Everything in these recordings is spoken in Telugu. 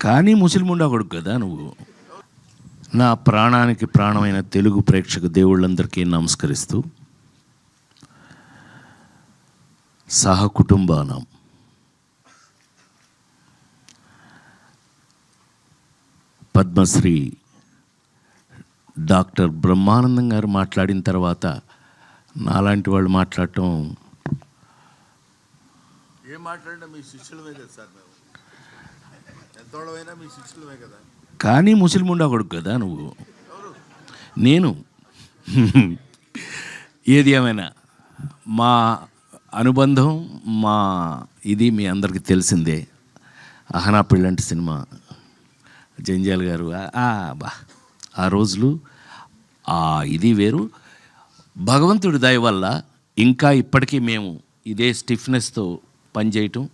కానీ ముసిలిముండా కొడుకు కదా నువ్వు. నా ప్రాణానికి ప్రాణమైన తెలుగు ప్రేక్షక దేవుళ్ళందరికీ నమస్కరిస్తూ సహకుటుంబానం. పద్మశ్రీ డాక్టర్ బ్రహ్మానందం గారు మాట్లాడిన తర్వాత నాలాంటి వాళ్ళు మాట్లాడటం ఏం మాట్లాడినా మీ శిష్యులమే కదా సార్ మేము ఎంతోడమైనా మీ శిష్యులమే కదా కానీ ముస్లిముండా కొడుకు కదా నువ్వు? నేను? ఏది ఏమైనా? మా అనుబంధం మా ఇది మీ అందరికీ తెలిసిందే. అహనా పిల్లంటి సినిమా. జంజాల్ గారు ఆ- బా. ఆ రోజులు ఆ ఇది వేరు. భగవంతుడి దయ వల్ల ఇంకా ఇప్పటికీ మేము ఇదే స్టిఫ్నెస్తో పనిచేయటం.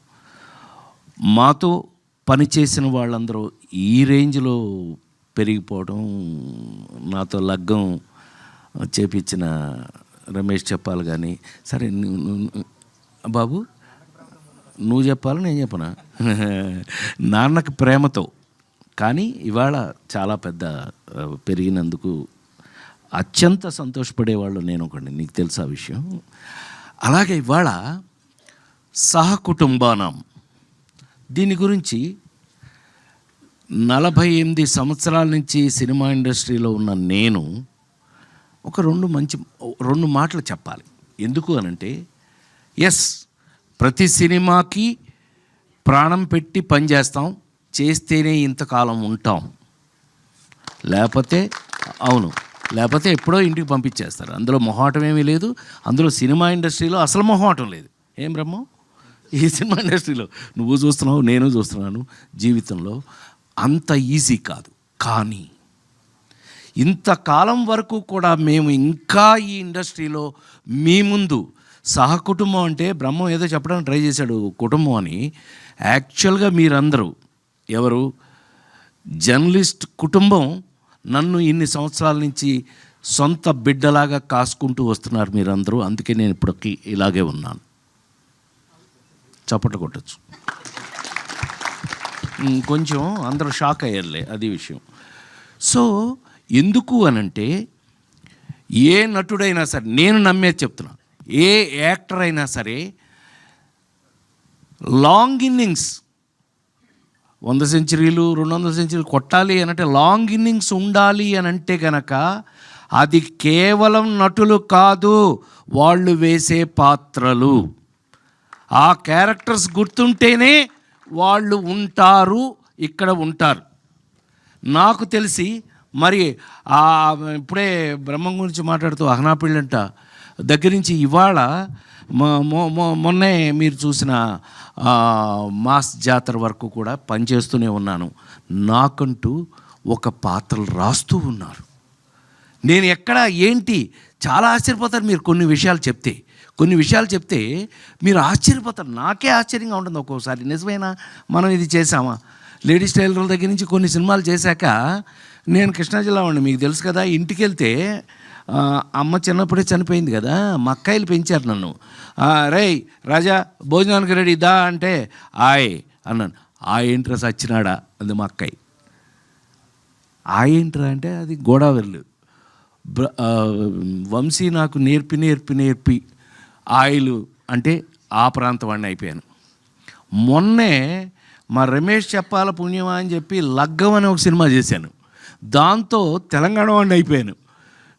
మాతో పనిచేసిన వాళ్ళందరూ ఈ రేంజ్లో పెరిగిపోవడం నాతో లగ్గం చేపించిన రమేష్ చెప్పాలి కానీ సరే బాబు నువ్వు చెప్పాలి నేను చెప్పనా? నాన్నకి ప్రేమతో కానీ ఇవాళ చాలా పెద్ద పెరిగినందుకు అత్యంత సంతోషపడేవాళ్ళు నేను ఒకటి నీకు తెలుసా విషయం. అలాగే ఇవాళ సహకుటుంబానం దీని గురించి నలభై ఎనిమిది సంవత్సరాల నుంచి సినిమా ఇండస్ట్రీలో ఉన్న నేను ఒక రెండు మంచి రెండు మాటలు చెప్పాలి. ఎందుకు అనంటే ఎస్ ప్రతి సినిమాకి ప్రాణం పెట్టి పనిచేస్తాం చేస్తేనే ఇంతకాలం ఉంటాం. లేకపోతే అవును లేకపోతే ఎప్పుడో ఇంటికి పంపించేస్తారు. అందులో మొహాటం ఏమీ లేదు అందులో సినిమా ఇండస్ట్రీలో అసలు మొహాటం లేదు. ఏం బ్రహ్మ? ఈ సినిమా ఇండస్ట్రీలో. నువ్వు చూస్తున్నావు నేను చూస్తున్నాను. జీవితంలో అంత ఈజీ కాదు. కానీ ఇంతకాలం వరకు కూడా మేము ఇంకా ఈ ఇండస్ట్రీలో మీ ముందు సహకుటుంబం అంటే బ్రహ్మం ఏదో చెప్పడానికి ట్రై చేశాడు కుటుంబం అని. యాక్చువల్గా మీరందరూ ఎవరు? జర్నలిస్ట్ కుటుంబం నన్ను ఇన్ని సంవత్సరాల నుంచి సొంత బిడ్డలాగా కాసుకుంటూ వస్తున్నారు మీరందరూ. అందుకే నేను ఇప్పటికి ఇలాగే ఉన్నాను. చప్పట్లు కొట్టచ్చు. కొంచెం అందరూ షాక్ అయ్యారులే అది విషయం. సో ఎందుకు అనంటే ఏ నటుడైనా సరే నేను నమ్మేది చెప్తున్నా ఏ యాక్టర్ అయినా సరే లాంగ్ ఇన్నింగ్స్ వంద సెంచరీలు రెండు వందల సెంచరీలు కొట్టాలి అనంటే లాంగ్ ఇన్నింగ్స్ ఉండాలి అని అంటే కనుక అది కేవలం నటులు కాదు వాళ్ళు వేసే పాత్రలు. ఆ క్యారెక్టర్స్ గుర్తుంటేనే వాళ్ళు ఉంటారు ఇక్కడ ఉంటారు. నాకు తెలిసి మరి ఇప్పుడే బ్రహ్మం గురించి మాట్లాడుతూ అహనా దగ్గర నుంచి ఇవాళ మొన్నే మీరు చూసిన మాస్ జాతర వరకు కూడా పనిచేస్తూనే ఉన్నాను. నాకంటూ ఒక పాత్రలు రాస్తూ ఉన్నారు. నేను ఎక్కడ ఏంటి? చాలా ఆశ్చర్యపోతారు మీరు కొన్ని విషయాలు చెప్తే. కొన్ని విషయాలు చెప్తే మీరు ఆశ్చర్యపోతారు. నాకే ఆశ్చర్యంగా ఉంటుంది ఒక్కోసారి. నిజమేనా? మనం ఇది చేసామా లేడీస్ టైలర్ల దగ్గర నుంచి కొన్ని సినిమాలు చేశాక నేను కృష్ణా జిల్లా వాడిని మీకు తెలుసు కదా ఇంటికి వెళ్తే అమ్మ చిన్నప్పుడే చనిపోయింది కదా మా అక్కాయిలు పెంచారు నన్ను. రే రేయ్ రాజా భోజనానికి రెడీ దా అంటే ఆయ్ అన్నాను. ఆ ఏంట్రా సచ్చినాడా? అది మా అక్కాయి ఆ ఏంట్రా అంటే అది గోదావరిలు వంశీ నాకు నేర్పి నేర్పి నేర్పి. ఆయిల్ అంటే ఆ ప్రాంతం వాడిని అయిపోయాను. మొన్నే మా రమేష్ చెప్పాల పుణ్యమా అని చెప్పి లగ్గం అని ఒక సినిమా చేశాను. దాంతో తెలంగాణ వాడిని అయిపోయాను.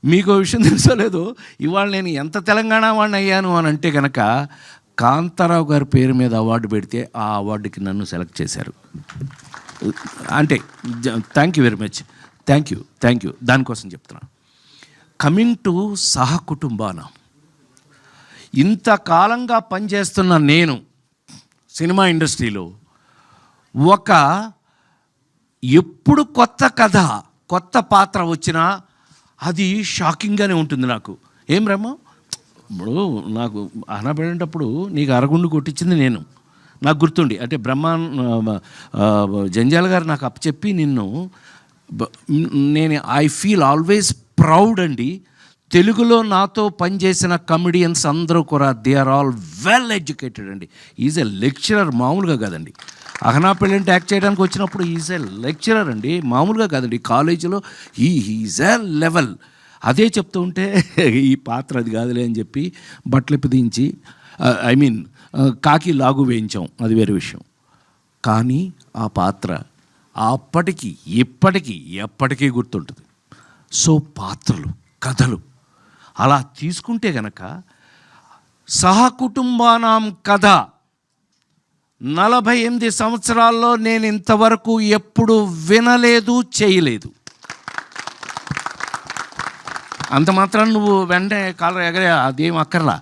మీకు విషయం తెలుసలేదు ఇవాళ నేను ఎంత తెలంగాణ వాడిని అయ్యాను అని అంటే కనుక కాంతారావు గారి పేరు మీద అవార్డు పెడితే ఆ అవార్డుకి నన్ను సెలెక్ట్ చేశారు. అంటే thank you very much thank you thank you దానికోసం చెప్తున్నా. కమింగ్ టు సహకుటుంబాన ఇంతకాలంగా పనిచేస్తున్న నేను సినిమా ఇండస్ట్రీలో ఒక ఎప్పుడు కొత్త కథ కొత్త పాత్ర వచ్చినా అది షాకింగ్గానే ఉంటుంది నాకు. ఏం రమ్మ? ఇప్పుడు నాకు అనబడేటప్పుడు నీకు అరగుండు కొట్టించింది నేను. నాకు గుర్తుండి. అంటే బ్రహ్మ జంజాల గారు నాకు అప్పచెప్పి నిన్ను నేను ఐ ఫీల్ ఆల్వేస్ ప్రౌడ్ అండి. తెలుగులో నాతో పనిచేసిన కమెడియన్స్ అందరూ కూడా they are all well educated అండి. ఈజ్ ఎ లెక్చరర్ మామూలుగా కాదండి. అహనా పెళ్ళంటే యాక్ట్ చేయడానికి వచ్చినప్పుడు ఈజ్ ఎ లెక్చరర్ అండి. మామూలుగా కాదండి. కాలేజీలో ఈ ఈజ్ ఎ లెవెల్ అదే చెప్తూ ఉంటే ఈ పాత్ర అది కాదులే అని చెప్పి బట్టలు దించి ఐ మీన్ కాకి లాగు వేయించాం. అది వేరే విషయం. కానీ ఆ పాత్ర అప్పటికి ఇప్పటికీ ఎప్పటికీ గుర్తుంటుంది. సో పాత్రలు కథలు అలా తీసుకుంటే గనక సహకుటుంబానాం కథ నలభై ఎనిమిది సంవత్సరాల్లో నేను ఇంతవరకు ఎప్పుడు వినలేదు చేయలేదు. అంత మాత్రం నువ్వు వెంటనే కాలర ఎగరే అదేం అక్కర్లా.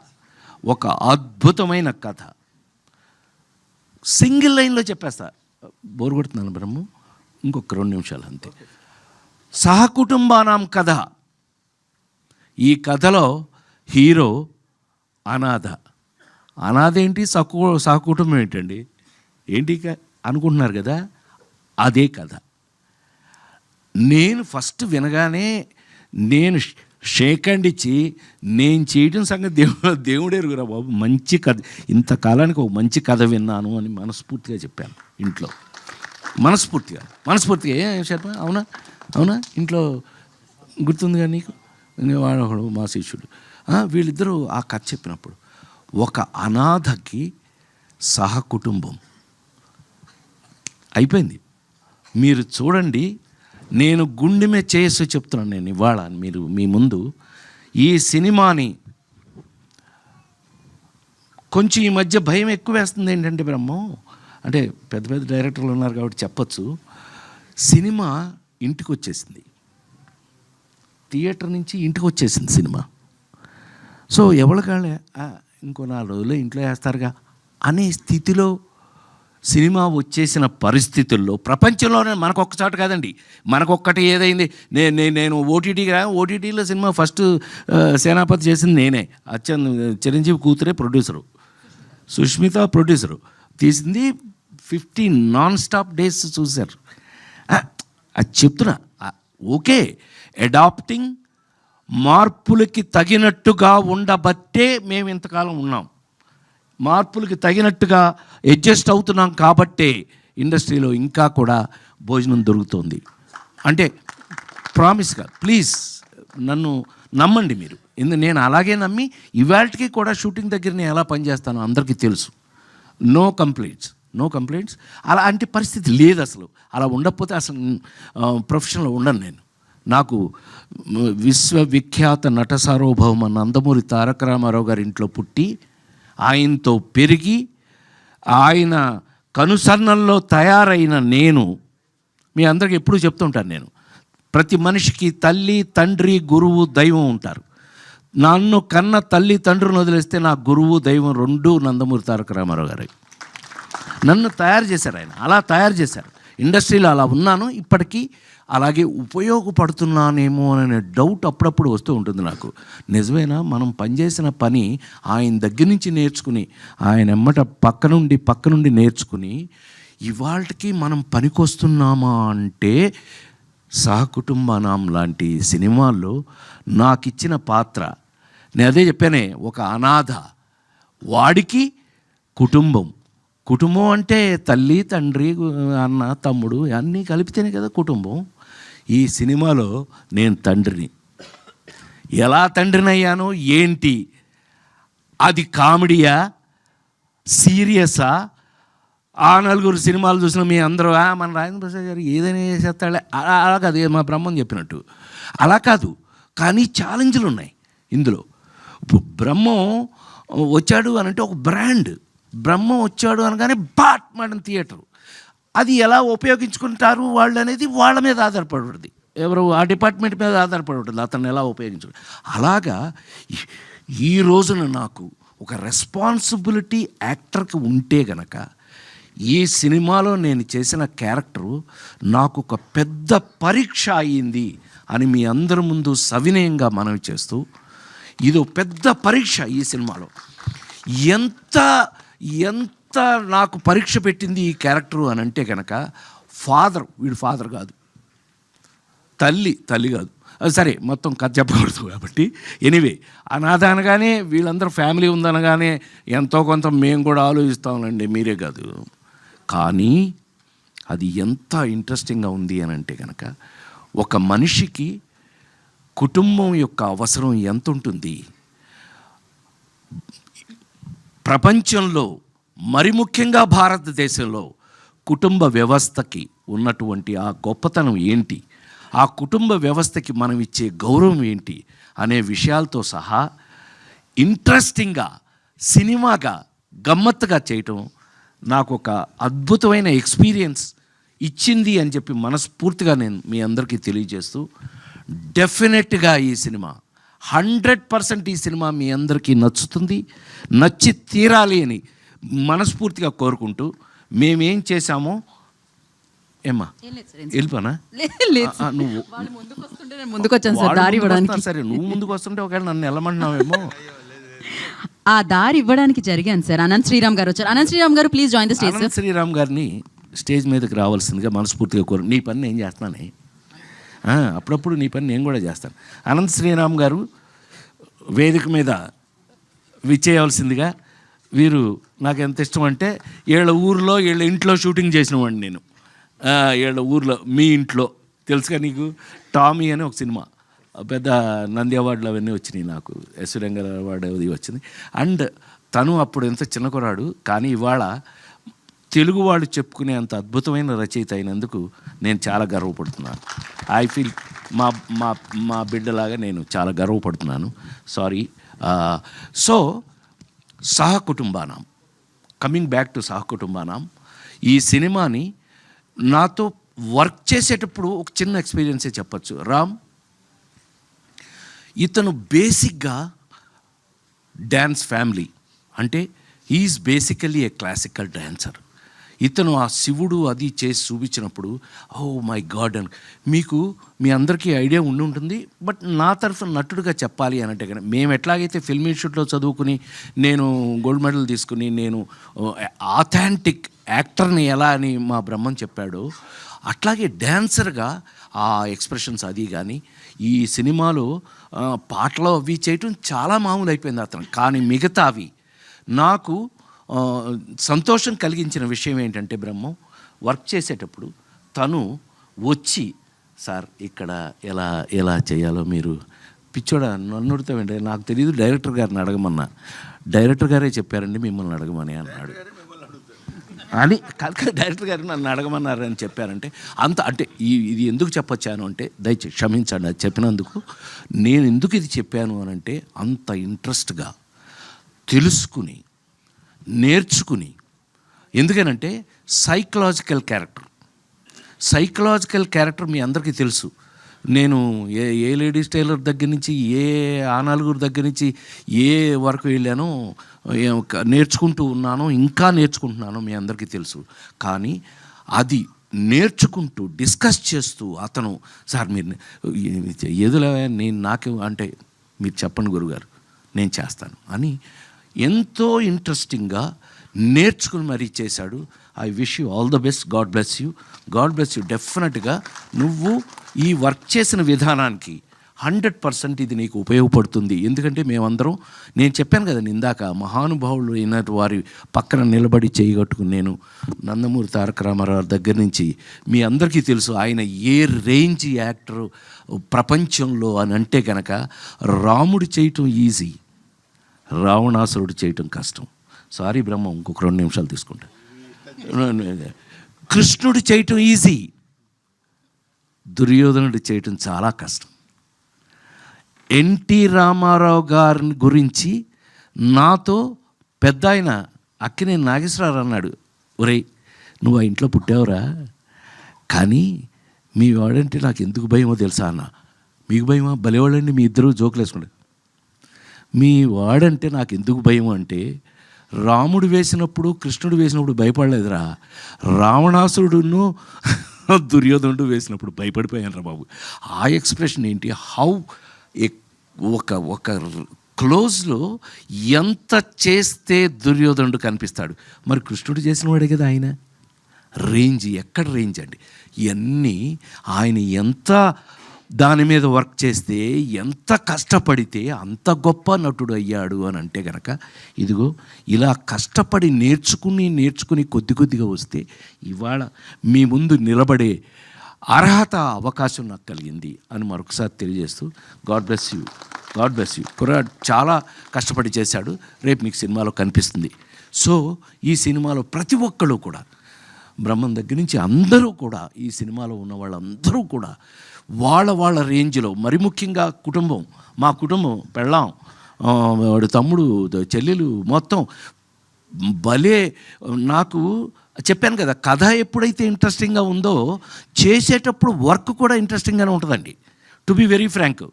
ఒక అద్భుతమైన కథ. సింగిల్ లైన్లో చెప్పేస్తా. బోరు కొడుతున్నాను బ్రహ్మ. ఇంకొక రెండు నిమిషాలు అంతే. సహకుటుంబానాం కథ. ఈ కథలో హీరో అనాథ. అనాథ ఏంటి సకు సహకుటుంబం ఏంటండి? ఏంటి అనుకుంటున్నారు కదా? అదే కథ. నేను ఫస్ట్ వినగానే నేను షేక్ హ్యాండ్ ఇచ్చి నేను చేయడం సంగతి దేవుడు దేవుడే ఎరుగురా బాబు. మంచి కథ. ఇంతకాలానికి ఒక మంచి కథ విన్నాను అని మనస్ఫూర్తిగా చెప్పాను ఇంట్లో. మనస్ఫూర్తిగా. మనస్ఫూర్తిగా. ఏ శర్మ అవునా? అవునా? ఇంట్లో గుర్తుందిగా నీకు? వాడు ఒకడు మా శిష్యుడు. వీళ్ళిద్దరూ ఆ కథ చెప్పినప్పుడు ఒక అనాథకి సహకుటుంబం. అయిపోయింది. మీరు చూడండి నేను గుండెమే చేసి చెప్తున్నాను నేను ఇవాళ మీరు మీ ముందు. ఈ సినిమాని కొంచెం ఈ మధ్య భయం ఎక్కువ వేస్తుంది ఏంటంటే బ్రహ్మం అంటే పెద్ద పెద్ద డైరెక్టర్లు ఉన్నారు కాబట్టి చెప్పచ్చు. సినిమా ఇంటికి వచ్చేసింది. థియేటర్ నుంచి ఇంటికి వచ్చేసింది సినిమా. సో ఎవరికాళ్ళే ఇంకో నాలుగు రోజులు ఇంట్లో వేస్తారుగా అనే స్థితిలో సినిమా వచ్చేసిన పరిస్థితుల్లో ప్రపంచంలోనే మనకు కాదండి. మనకొక్కటి ఏదైంది నేను నేను నేను ఓటీటీగా ఓటీటీలో సినిమా ఫస్ట్ సేనాపతి చేసింది నేనే. అచ్చన్ చిరంజీవి కూతురే ప్రొడ్యూసరు. సుష్మిత ప్రొడ్యూసరు. తీసింది ఫిఫ్టీ నాన్ స్టాప్ డేస్ చూశారు. అది చెప్తున్నా ఓకే. అడాప్టింగ్ మార్పులకి తగినట్టుగా ఉండబట్టే మేము ఇంతకాలం ఉన్నాం. మార్పులకి తగినట్టుగా అడ్జస్ట్ అవుతున్నాం కాబట్టే ఇండస్ట్రీలో ఇంకా కూడా భోజనం దొరుకుతుంది. అంటే ప్రామిస్గా ప్లీజ్ నన్ను నమ్మండి మీరు. ఎందు నేను అలాగే నమ్మి ఇవాళకి కూడా షూటింగ్ దగ్గర నేను ఎలా పనిచేస్తానో అందరికీ తెలుసు. నో కంప్లైంట్స్ నో కంప్లైంట్స్ అలాంటి పరిస్థితి లేదు అసలు. అలా ఉండకపోతే అసలు ప్రొఫెషన్లో ఉండను నేను. నాకు విశ్వవిఖ్యాత నట సార్వభౌమ నందమూరి తారక రామారావు గారి ఇంట్లో పుట్టి ఆయనతో పెరిగి ఆయన కనుసన్నల్లో తయారైన నేను మీ అందరికి ఎప్పుడూ చెప్తుంటాను నేను ప్రతి మనిషికి తల్లి తండ్రి గురువు దైవం ఉంటారు. నన్ను కన్న తల్లి తండ్రిని వదిలేస్తే నా గురువు దైవం రెండు నందమూరి తారక రామారావు గారు. నన్ను తయారు చేశారు ఆయన అలా తయారు చేశారు. ఇండస్ట్రీలో అలా ఉన్నాను ఇప్పటికీ అలాగే ఉపయోగపడుతున్నానేమో అనే డౌట్ అప్పుడప్పుడు వస్తూ ఉంటుంది నాకు. నిజమేనా? మనం పనిచేసిన పని ఆయన దగ్గర నుంచి నేర్చుకుని ఆయన ఎమ్మట పక్క నుండి పక్క నుండి నేర్చుకుని ఇవాళకి మనం పనికొస్తున్నామా అంటే సహకుటుంబనాం లాంటి సినిమాల్లో నాకు ఇచ్చిన పాత్ర నేను అదే చెప్పానే ఒక అనాథ. వాడికి కుటుంబం. కుటుంబం అంటే తల్లి తండ్రి అన్న తమ్ముడు అన్నీ కలిపితేనే కదా కుటుంబం. ఈ సినిమాలో నేను తండ్రిని. ఎలా తండ్రినయ్యానో ఏంటి? అది కామెడీయా? సీరియసా? ఆ నలుగురు సినిమాలు చూసిన మీ అందరూ మన రాజేంద్ర ప్రసాద్ గారు ఏదైనా చేసేస్తాడే అలా అలా కాదు మా బ్రహ్మం చెప్పినట్టు. అలా కాదు కానీ ఛాలెంజ్లు ఉన్నాయి ఇందులో. ఇప్పుడు బ్రహ్మం వచ్చాడు అని అంటే ఒక బ్రాండ్. బ్రహ్మం వచ్చాడు అనగానే బాట్ మేడం థియేటర్. అది ఎలా ఉపయోగించుకుంటారు వాళ్ళు అనేది వాళ్ళ మీద ఆధారపడి ఉంటుంది ఎవరు ఆ డిపార్ట్మెంట్ మీద ఆధారపడి ఉంటుంది అతన్ని ఎలా ఉపయోగించు అలాగా ఈ- రోజున నాకు ఒక రెస్పాన్సిబిలిటీ యాక్టర్కి ఉంటే గనక ఈ సినిమాలో నేను చేసిన క్యారెక్టరు నాకు ఒక పెద్ద పరీక్ష అయ్యింది అని మీ అందరి ముందు సవినయంగా మనవి చేస్తూ ఇది ఒక పెద్ద పరీక్ష ఈ సినిమాలో. ఎంత ఎంత నాకు పరీక్ష పెట్టింది ఈ క్యారెక్టరు అని అంటే కనుక ఫాదర్ వీడు ఫాదర్ కాదు. తల్లి తల్లి కాదు. అది సరే మొత్తం కథ చెప్పకూడదు కాబట్టి. ఎనీవే అనాథ అనగానే వీళ్ళందరూ ఫ్యామిలీ ఉందనగానే ఎంతో కొంత మేము కూడా ఆలోచిస్తామండి మీరే కాదు. కానీ అది ఎంత ఇంట్రెస్టింగ్గా ఉంది అని అంటే కనుక ఒక మనిషికి కుటుంబం యొక్క అవసరం ఎంత ఉంటుంది ప్రపంచంలో మరి ముఖ్యంగా భారతదేశంలో కుటుంబ వ్యవస్థకి ఉన్నటువంటి ఆ గొప్పతనం ఏంటి? ఆ కుటుంబ వ్యవస్థకి మనం ఇచ్చే గౌరవం ఏంటి? అనే విషయాలతో సహా ఇంట్రెస్టింగ్గా సినిమాగా గమ్మత్తుగా చేయటం నాకు ఒక అద్భుతమైన ఎక్స్పీరియన్స్ ఇచ్చింది అని చెప్పి మనస్ఫూర్తిగా నేను మీ అందరికీ తెలియజేస్తూ డెఫినెట్గా ఈ సినిమా హండ్రెడ్ పర్సెంట్ ఈ సినిమా మీ అందరికీ నచ్చుతుంది నచ్చి తీరాలి అని మనస్ఫూర్తిగా కోరుకుంటూ మేమేం చేశామో ఏమ్మా? వెళ్ళిపోనా? నువ్వు వాళ్ళు ముందుకు వస్తుంటే నేను ముందుకు వచ్చాను సార్ దారి ఇవ్వడానికి. సరే నువ్వు ముందుకు వస్తుంటే ఒకవేళ నన్ను వెళ్ళమంటున్నావేమో. ఆ దారి ఇవ్వడానికి జరిగాను సార్. అనంత్ శ్రీరామ్ గారు వచ్చారు. Anant Sriram garu please join the stage Anant Sriram గారిని స్టేజ్ మీదకి రావాల్సిందిగా మనస్ఫూర్తిగా కోరు నీ పని నేను చేస్తున్నానే ఆ, అప్పుడప్పుడు నీ పని నేను కూడా చేస్తాను. అనంత్ శ్రీరామ్ గారు వేదిక మీద విచ్చేయవలసిందిగా వీరు నాకు ఎంత ఇష్టం అంటే వీళ్ళ ఊర్లో వీళ్ళ ఇంట్లో షూటింగ్ చేసినవాడిని నేను. వీళ్ళ ఊర్లో మీ ఇంట్లో. తెలుసుగా నీకు? టామీ అని ఒక సినిమా. పెద్ద నంది అవార్డులు అవన్నీ వచ్చినాయి నాకు. ఎస్ రంగర్ అవార్డు అది వచ్చింది. అండ్ తను అప్పుడు ఎంత చిన్నకురాడు కానీ ఇవాళ తెలుగు వాళ్ళు చెప్పుకునే అంత అద్భుతమైన రచయిత అయినందుకు నేను చాలా గర్వపడుతున్నాను. ఐ ఫీల్ మా మా మా బిడ్డలాగా నేను చాలా గర్వపడుతున్నాను. Sorry. So సహకుటుంబానం. Coming back to సహకుటుంబానం. ఈ సినిమాని నాతో వర్క్ చేసేటప్పుడు ఒక చిన్న ఎక్స్పీరియన్సే చెప్పచ్చు. రామ్ ఇతను బేసిక్గా డ్యాన్స్ ఫ్యామిలీ. అంటే is basically a classical dancer ఇతను ఆ శివుడు అది చేసి చూపించినప్పుడు ఓ మై గాడ్ అని. మీకు మీ అందరికీ ఐడియా ఉండి ఉంటుంది బట్ నా తరఫున నటుడుగా చెప్పాలి అని అంటే మేము ఎట్లాగైతే ఫిల్మ్ ఇన్స్టిట్యూట్లో చదువుకుని నేను గోల్డ్ మెడల్ తీసుకుని నేను ఆథెంటిక్ యాక్టర్ని ఎలా అని మా బ్రహ్మం చెప్పాడో అట్లాగే డ్యాన్సర్గా ఆ ఎక్స్ప్రెషన్స్ అది కానీ ఈ సినిమాలో పాటలు అవి చేయటం చాలా మామూలు అయిపోయింది అతను. కానీ మిగతా అవి నాకు సంతోషం కలిగించిన విషయం ఏంటంటే బ్రహ్మం వర్క్ చేసేటప్పుడు తను వచ్చి సార్ ఇక్కడ ఎలా ఎలా చేయాలో మీరు పిచ్చోడా నన్ను అడుగుతామండి నాకు తెలియదు డైరెక్టర్ గారిని అడగమన్నా. డైరెక్టర్ గారే చెప్పారండి మిమ్మల్ని అడగమని అన్నాడు. అని కనుక డైరెక్టర్ గారు నన్ను అడగమన్నారు అని చెప్పారంటే అంత అంటే ఈ ఇది ఎందుకు చెప్పొచ్చాను? అంటే దయచేసి క్షమించండి అది చెప్పినందుకు నేను ఎందుకు ఇది చెప్పాను? అని అంటే అంత ఇంట్రెస్ట్గా తెలుసుకుని నేర్చుకుని. ఎందుకనంటే సైకలాజికల్ క్యారెక్టర్ సైకలాజికల్ క్యారెక్టర్ మీ అందరికీ తెలుసు. నేను ఏ ఏ లేడీస్ టైలర్ దగ్గర నుంచి ఏ ఆ నలుగురు దగ్గర నుంచి ఏ వరకు వెళ్ళానో ఏ- నేర్చుకుంటూ ఉన్నానో ఇంకా నేర్చుకుంటున్నానో మీ అందరికీ తెలుసు. కానీ అది నేర్చుకుంటూ డిస్కస్ చేస్తూ అతను సార్ మీరు ఎదుల నేను నాకు అంటే మీరు చెప్పండి గురుగారు నేను చేస్తాను అని ఎంతో ఇంట్రెస్టింగ్గా నేర్చుకుని మరీ చేశాడు. I wish you all the best. God bless you. God bless you. డెఫినెట్గా నువ్వు ఈ వర్క్ చేసిన విధానానికి హండ్రెడ్ పర్సెంట్ ఇది నీకు ఉపయోగపడుతుంది. ఎందుకంటే మేమందరం నేను చెప్పాను కదా ఇందాక మహానుభావులు అయిన వారి పక్కన నిలబడి చేయగట్టుకుని నేను నందమూరి తారక రామారావు దగ్గర నుంచి మీ అందరికీ తెలుసు ఆయన ఏ రేంజ్ యాక్టర్ ప్రపంచంలో అని అంటే కనుక రాముడు చేయటం ఈజీ. రావణాసురుడు చేయటం కష్టం. సారీ బ్రహ్మ ఇంకొక రెండు నిమిషాలు తీసుకుంటా. కృష్ణుడు చేయటం ఈజీ దుర్యోధనుడు చేయటం చాలా కష్టం. ఎన్టీ రామారావు గారిని గురించి నాతో పెద్ద ఆయన అక్కినే నాగేశ్వరరావు అన్నాడు. ఒరేయ్ నువ్వు ఆ ఇంట్లో పుట్టావురా. కానీ మీ వాడంటే నాకు ఎందుకు భయమో తెలుసా అన్న? మీకు భయమా? భలేవాళ్ళండి మీ ఇద్దరు జోకులు వేసుకుంటారు మీ వాడంటే నాకు ఎందుకు భయం అంటే రాముడు వేసినప్పుడు కృష్ణుడు వేసినప్పుడు భయపడలేదురా. రావణాసురుడును దుర్యోధనుడు వేసినప్పుడు భయపడిపోయాను రా బాబు. ఆ ఎక్స్ప్రెషన్ ఏంటి? హౌ ఒక ఒక క్లోజ్లో ఎంత చేస్తే దుర్యోధనుడు కనిపిస్తాడు? మరి కృష్ణుడు చేసిన వాడే కదా ఆయన. రేంజ్ ఎక్కడ రేంజ్ అండి? ఇవన్నీ ఆయన ఎంత దాని మీద వర్క్ చేస్తే ఎంత కష్టపడితే అంత గొప్ప నటుడు అయ్యాడు అని అంటే కనుక ఇదిగో ఇలా కష్టపడి నేర్చుకుని నేర్చుకుని కొద్ది కొద్దిగా వస్తే ఇవాళ మీ ముందు నిలబడే అర్హత అవకాశం నాకు కలిగింది అని మరొకసారి తెలియజేస్తూ God bless you God bless you. కుర్రాడ్ చాలా కష్టపడి చేశాడు రేపు మీకు సినిమాలో కనిపిస్తుంది. సో ఈ సినిమాలో ప్రతి ఒక్కళ్ళు కూడా బ్రహ్మం దగ్గర నుంచి అందరూ కూడా ఈ సినిమాలో ఉన్న వాళ్ళందరూ కూడా వాళ్ళ వాళ్ళ రేంజ్లో. మరి ముఖ్యంగా కుటుంబం. మా కుటుంబం పెళ్ళాం వాడు తమ్ముడు చెల్లెలు మొత్తం భలే నాకు చెప్పాను కదా కథ ఎప్పుడైతే ఇంట్రెస్టింగ్గా ఉందో చేసేటప్పుడు వర్క్ కూడా ఇంట్రెస్టింగ్గానే ఉంటుందండి. To be very frank.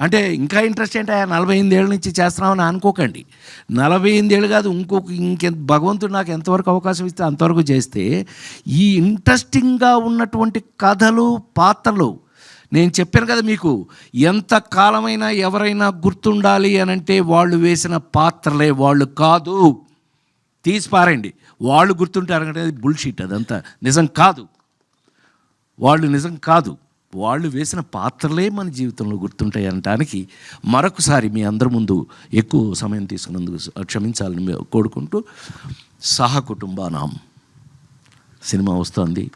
అంటే ఇంకా ఇంట్రెస్ట్ ఏంటి నలభై ఎనిమిదేళ్ళ నుంచి చేస్తున్నామని అనుకోకండి. నలభై ఎనిమిదేళ్ళు కాదు ఇంకొక ఇంకెంత భగవంతుడు నాకు ఎంతవరకు అవకాశం ఇస్తే అంతవరకు చేస్తే ఈ ఇంట్రెస్టింగ్గా ఉన్నటువంటి కథలు పాత్రలు నేను చెప్పాను కదా మీకు ఎంత కాలమైనా ఎవరైనా గుర్తుండాలి అని అంటే వాళ్ళు వేసిన పాత్రలే వాళ్ళు కాదు. తీసి పారండి వాళ్ళు గుర్తుంటారు అంటే బుల్షీట్ అదంతా నిజం కాదు. వాళ్ళు నిజం కాదు. వాళ్ళు వేసిన పాత్రలే మన జీవితంలో గుర్తుంటాయి అనటానికి మరొకసారి మీ అందరి ముందు ఎక్కువ సమయం తీసుకున్నందుకు క్షమించాలని కోరుకుంటూ సహ కుటుంబానాం సినిమా వస్తుంది.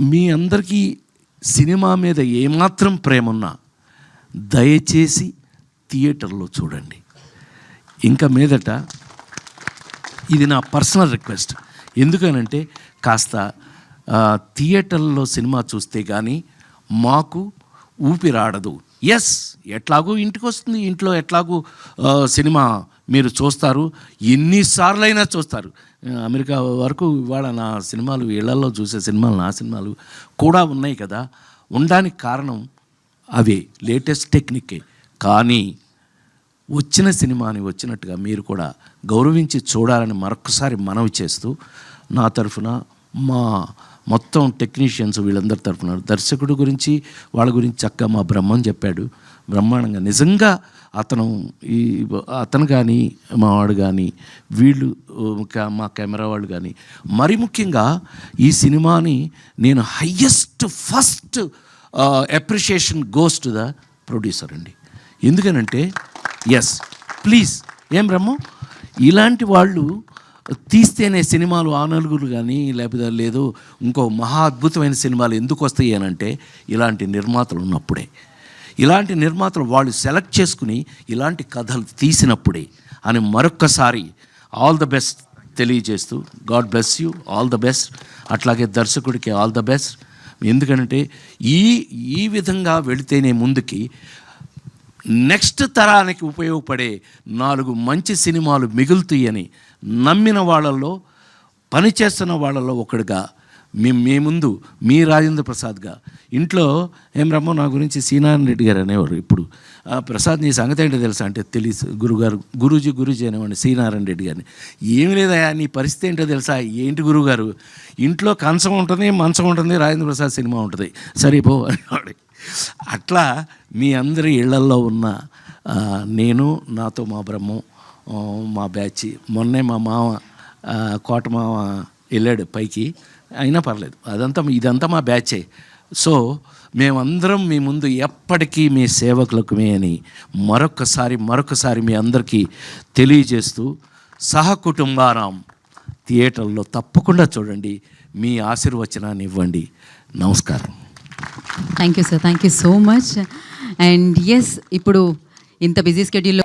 మీ అందరికీ సినిమా మీద ఏమాత్రం ప్రేమ ఉన్నా దయచేసి థియేటర్లో చూడండి. ఇంకా మీదట ఇది నా పర్సనల్ రిక్వెస్ట్. ఎందుకనంటే కాస్త థియేటర్లో సినిమా చూస్తే కానీ మాకు ఊపిరాడదు. ఎస్ ఎట్లాగూ ఇంటికి వస్తుంది ఇంట్లో ఎట్లాగూ సినిమా మీరు చూస్తారు. ఎన్నిసార్లైనా చూస్తారు. అమెరికా వరకు ఇవాళ నా సినిమాలు ఇళ్ళలో చూసే సినిమాలు నా సినిమాలు కూడా ఉన్నాయి కదా. ఉండడానికి కారణం అవే లేటెస్ట్ టెక్నికే. కానీ వచ్చిన సినిమాని వచ్చినట్టుగా మీరు కూడా గౌరవించి చూడాలని మరొకసారి మనవి చేస్తూ నా తరఫున మా మొత్తం టెక్నీషియన్స్ వీళ్ళందరి తరఫున దర్శకుడు గురించి వాళ్ళ గురించి చక్కగా మా బ్రహ్మం చెప్పాడు. బ్రహ్మాండంగా నిజంగా అతను ఈ అతను కానీ మా వాడు కానీ వీళ్ళు మా కెమెరా వాళ్ళు కానీ మరి ముఖ్యంగా ఈ సినిమాని నేను highest first appreciation goes to the producer అండి. ఎందుకనంటే ఎస్ ప్లీజ్ ఏం బ్రహ్మం ఇలాంటి వాళ్ళు తీస్తేనే సినిమాలు ఆ నలుగురు కానీ లేకపోతే లేదు ఇంకో మహా అద్భుతమైన సినిమాలు ఎందుకు వస్తాయి అని అంటే ఇలాంటి నిర్మాతలు ఉన్నప్పుడే. ఇలాంటి నిర్మాతలు వాళ్ళు సెలెక్ట్ చేసుకుని ఇలాంటి కథలు తీసినప్పుడే అని మరొక్కసారి ఆల్ ద బెస్ట్ తెలియజేస్తూ God bless you all the best. అట్లాగే దర్శకుడికి ఆల్ ద బెస్ట్. ఎందుకంటే ఈ ఈ విధంగా వెళితేనే ముందుకి నెక్స్ట్ తరానికి ఉపయోగపడే నాలుగు మంచి సినిమాలు మిగులుతాయని నమ్మిన వాళ్ళల్లో పనిచేస్తున్న వాళ్ళలో ఒకడుగా మీ మీ ముందు మీ రాజేంద్ర ప్రసాద్గా. ఇంట్లో ఏం రమ్మో నా గురించి సీనారాయణ రెడ్డి గారు అనేవారు ఇప్పుడు. "ఆ, ప్రసాద్ నీ సంగతి ఏంటో తెలుసా అంటే తెలుసు గురుగారు గురూజీ గురూజీ అనేవాడిని సీనారాయణ రెడ్డి గారిని. ఏమి లేదయా నీ పరిస్థితి ఏంటో తెలుసా? ఏంటి గురువుగారు ఇంట్లో కంచం ఉంటుంది మంచం ఉంటుంది రాజేంద్ర ప్రసాద్ సినిమా ఉంటుంది. సరే పో అనేవాడు. అట్లా మీ అందరి ఇళ్ళల్లో ఉన్న నేను నాతో మా బ్రహ్మం మా బ్యాచ్ మొన్నే మా మామ కోట మామ వెళ్ళాడు పైకి అయినా పర్లేదు. అదంతా ఇదంతా మా బ్యాచే. సో మేమందరం మీ ముందు ఎప్పటికీ మీ సేవకులకుమే అని మరొకసారి మరొకసారి మీ అందరికీ తెలియజేస్తూ సహ కుటుంబారాం థియేటర్లో తప్పకుండా చూడండి. మీ ఆశీర్వచనాన్ని ఇవ్వండి. నమస్కారం. Thank you sir thank you so much and yes ఇప్పుడు ఇంత బిజీ స్కెడ్యూల్లో